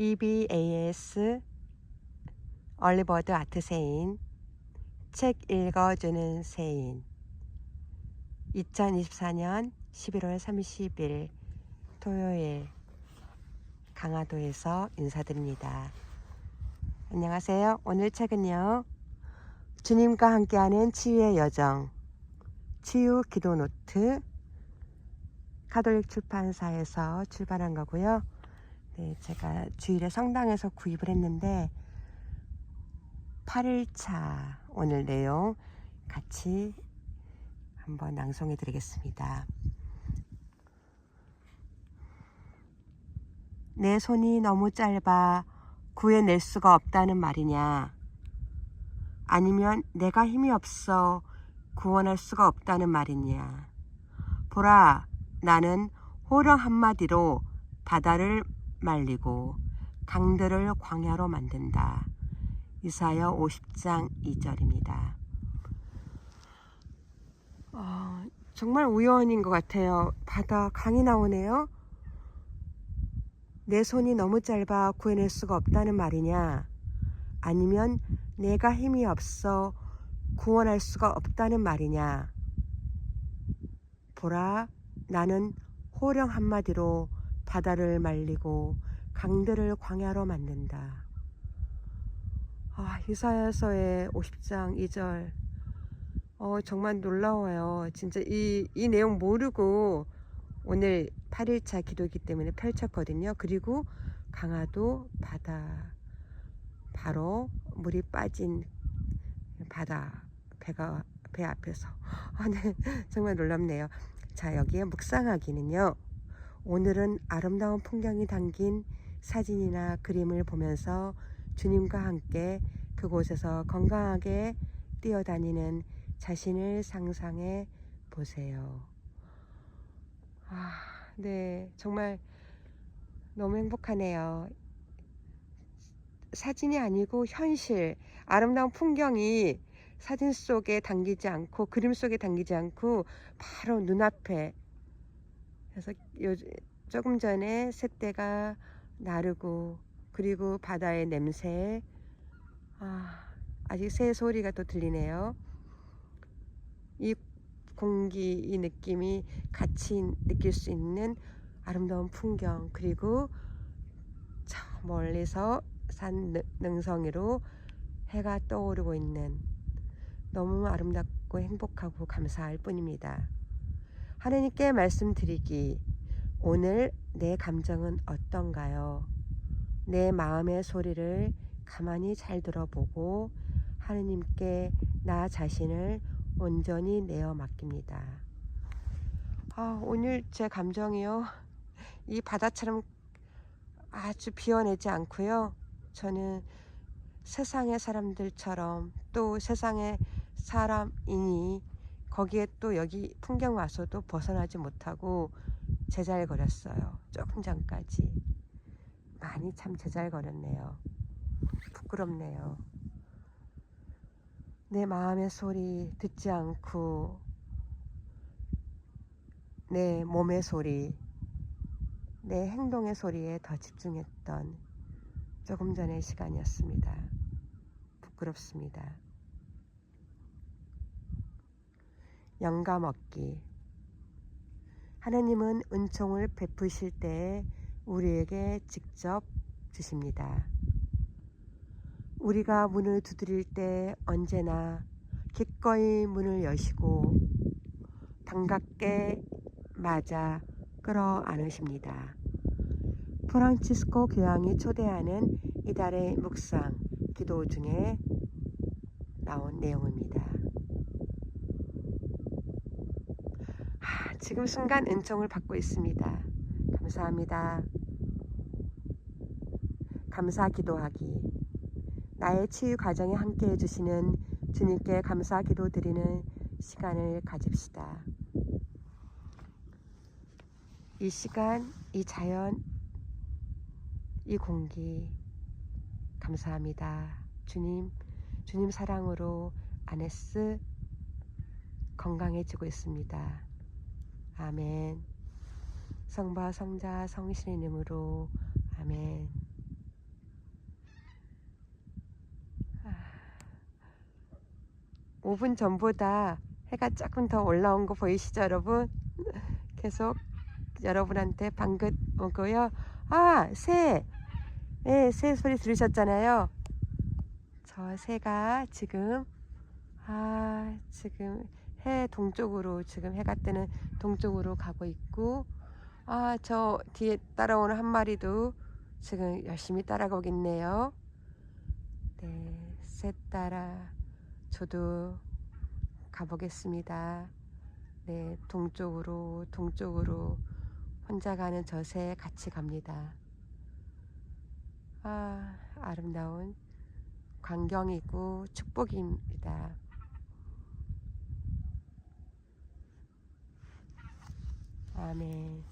EBAS 얼리버드 아트 세인 책 읽어주는 세인 2024년 11월 30일 토요일 강화도에서 인사드립니다. 안녕하세요. 오늘 책은요. 주님과 함께하는 치유의 여정 치유 기도 노트 카톨릭 출판사에서 출판한 거고요. 네, 제가 주일에 성당에서 구입을 했는데 8일차 오늘 내용 같이 한번 낭송해 드리겠습니다. 내 손이 너무 짧아 구해낼 수가 없다는 말이냐? 아니면 내가 힘이 없어 구원할 수가 없다는 말이냐? 보라, 나는 호령 한마디로 바다를 말리고 강들을 광야로 만든다. 이사야 50장 2절입니다. 어, 정말 우연인 것 같아요. 바다 강이 나오네요. 내 손이 너무 짧아 구해낼 수가 없다는 말이냐? 아니면 내가 힘이 없어 구원할 수가 없다는 말이냐? 보라, 나는 호령 한마디로 바다를 말리고 강들을 광야로 만든다. 아, 이사야서의 50장 2절. 어, 정말 놀라워요. 진짜 이, 이 내용 모르고 오늘 8일차 기도이기 때문에 펼쳤거든요. 그리고 강화도 바다, 바로 물이 빠진 바다, 배가, 배 앞에서. 아, 네. 정말 놀랍네요. 자, 여기에 묵상하기는요. 오늘은 아름다운 풍경이 담긴 사진이나 그림을 보면서 주님과 함께 그곳에서 건강하게 뛰어다니는 자신을 상상해 보세요. 아, 네. 정말 너무 행복하네요. 사진이 아니고 현실, 아름다운 풍경이 사진 속에 담기지 않고 그림 속에 담기지 않고 바로 눈앞에 그래서 요, 조금 전에 새떼가 나르고 그리고 바다의 냄새 아, 아직 새 소리가 또 들리네요. 이 공기 이 느낌이 같이 느낄 수 있는 아름다운 풍경 그리고 저 멀리서 산 능성이로 해가 떠오르고 있는 너무 아름답고 행복하고 감사할 뿐입니다. 하느님께 말씀드리기 오늘 내 감정은 어떤가요? 내 마음의 소리를 가만히 잘 들어보고 하느님께 나 자신을 온전히 내어 맡깁니다. 아, 오늘 제 감정이요. 이 바다처럼 아주 비워내지 않고요. 저는 세상의 사람들처럼 또 세상의 사람이니 거기에 또 여기 풍경 와서도 벗어나지 못하고 제잘거렸어요. 조금 전까지. 많이 참 제잘거렸네요. 부끄럽네요. 내 마음의 소리 듣지 않고 내 몸의 소리, 내 행동의 소리에 더 집중했던 조금 전의 시간이었습니다. 부끄럽습니다. 영감 얻기. 하나님은 은총을 베푸실 때 우리에게 직접 주십니다. 우리가 문을 두드릴 때 언제나 기꺼이 문을 여시고 반갑게 맞아 끌어 안으십니다. 프란치스코 교황이 초대하는 이달의 묵상 기도 중에 나온 내용입니다. 지금 순간 은총을 받고 있습니다. 감사합니다. 감사 기도하기. 나의 치유 과정에 함께 해 주시는 주님께 감사 기도 드리는 시간을 가집시다. 이 시간, 이 자연, 이 공기, 감사합니다. 주님, 주님 사랑으로 아네스 건강해지고 있습니다. 아멘. 성바 성자 성신의 이름으로 아멘. 아, 5분 전보다 해가 조금 더 올라온 거 보이시죠, 여러분? 계속 여러분한테 방긋 오고요. 아, 새! 네, 새 소리 들으셨잖아요. 저 새가 지금, 아, 지금 해 동쪽으로, 지금 해가 뜨는 동쪽으로 가고 있고, 아, 저 뒤에 따라오는 한 마리도 지금 열심히 따라가고 있네요. 네, 새 따라 저도 가보겠습니다. 네, 동쪽으로, 동쪽으로 혼자 가는 저 새 같이 갑니다. 아, 아름다운 광경이고 축복입니다. 아멘.